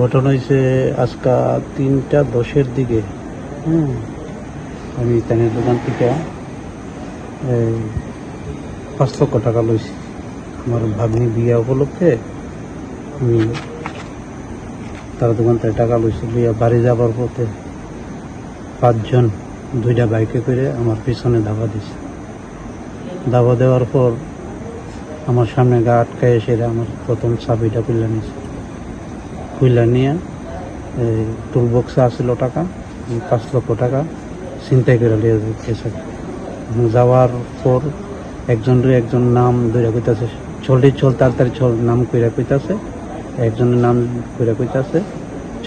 ঘটনা হয়েছে আজকা তিনটা দশের দিকে। আমি তানের দোকান থেকে এই পাঁচ লক্ষ টাকা লইছি। আমার ভাগ্নি বিয়া উপলক্ষে আমি তার দোকান থেকে টাকা লইছি বিয়া বাড়ি যাবার পথে পাঁচজন দুইটা বাইকে করে আমার পিছনে ধাবা দিছে। ধাবা দেওয়ার পর আমার সামনে গা আটকায় এসে আমার প্রথম চাবিটা খুলে নিয়েছে খুলে নিয়ে এই টুল বক্সে আসছিল টাকা পাঁচ লক্ষ টাকা চিন্তাই করে গেছে। যাওয়ার পর একজনের একজন নাম ধরে কইতাছে চলটি চল তাড়াতাড়ি চল নাম কইরা কইতাছে। একজনের নাম কইরা কইতাছে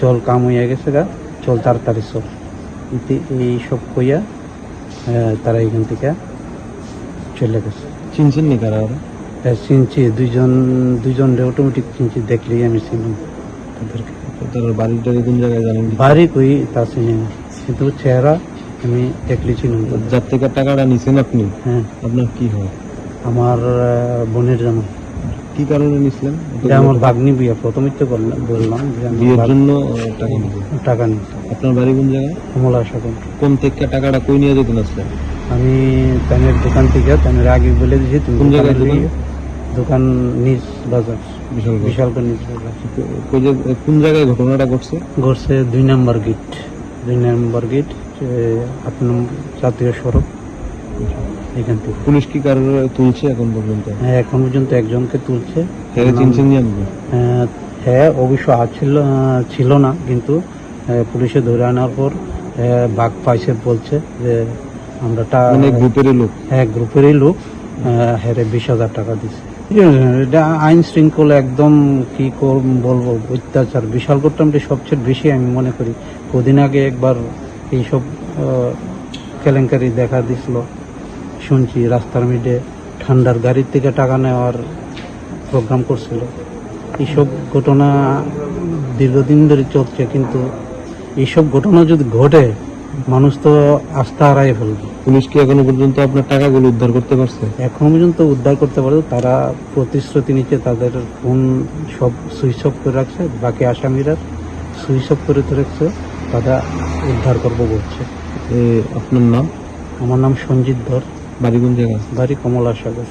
চল কাম হইয়া গেছে গা চল তাড়াতাড়ি চল। ইতি এই সব কইয়া তারা এখান থেকে চলে গেছে। চিনছেন নি হ্যাঁ, চিনছি। দুইজন দুইজন রে অটোমেটিক চিনছি দেখলেই আমি চিনি। টাড়ি কোন জায়গায় জানেন বাড়ি কই? তা চিনি চেহারা আমি দেখলে চিনি। যার থেকে টাকাটা নিছেন আপনি হ্যাঁ। আপনার কি হয়? আমার বোনের জামা। কি কারণে নিছিলেন? এটা আমার ভাগ্নি বিয়ে প্রথমে তো বললাম বিয়ের জন্য টাকা নিবে টাকা আপনার বাড়ি কোন জায়গায়? কমলা সাগর কোন থেকে টাকাটা কই নিয়ে যেতেন আসলেন আমি তানের দোকান থেকে তানের আগে বলে দিয়েছি তুমি কোন জায়গায় দোকান? গিয়ে- দোকান নিজ বাজার। করে কোন জায়গায় ঘটনাটা ঘটছে? ঘটছে দুই নম্বর গেট। দুই নম্বর গেট আট নম্বর জাতীয় সড়ক। এখান থেকে। পুলিশ কি কারণে তুলছে এখন পর্যন্ত? হ্যাঁ এখন পর্যন্ত একজনকে তুলছে। হ্যাঁ চিনছেন হ্যাঁ, হ্যাঁ অবশ্য আছিল ছিল না কিন্তু পুলিশে ধরে আনার পর বাঘ পাইছে বলছে যে আমরা টা- মানে গ্রুপেরই লোক। হ্যাঁ গ্রুপেরই লোক হ্যাঁ বিশ হাজার টাকা দিছে। এটা আইন শৃঙ্খলা একদম কি বলব, অত্যাচার। বিশাল মোটামুটি সবচেয়ে বেশি আমি মনে করি। কদিন আগে একবার এইসব কেলেঙ্কারি দেখা দিছিল। শুনছি রাস্তার মিডে ঠান্ডার গাড়ির থেকে টাকা নেওয়ার প্রোগ্রাম করছিল। এইসব ঘটনা দীর্ঘদিন ধরে চলছে, কিন্তু এইসব ঘটনা যদি ঘটে মানুষ তো আস্থা হারাই ফেলবে। পুলিশ কি এখনও পর্যন্ত আপনার টাকাগুলো উদ্ধার করতে পারছে? এখনও পর্যন্ত উদ্ধার করতে পারে তারা প্রতিশ্রুতি নিচ্ছে তাদের ফোন সব সুইচ অফ করে রাখছে বাকি আসামিরা সুইচ অফ করে রাখছে তারা উদ্ধার করব বলছে আপনার নাম? আমার নাম সঞ্জিত ধর। বাড়ি কোন বাড়ি কমলা সাগর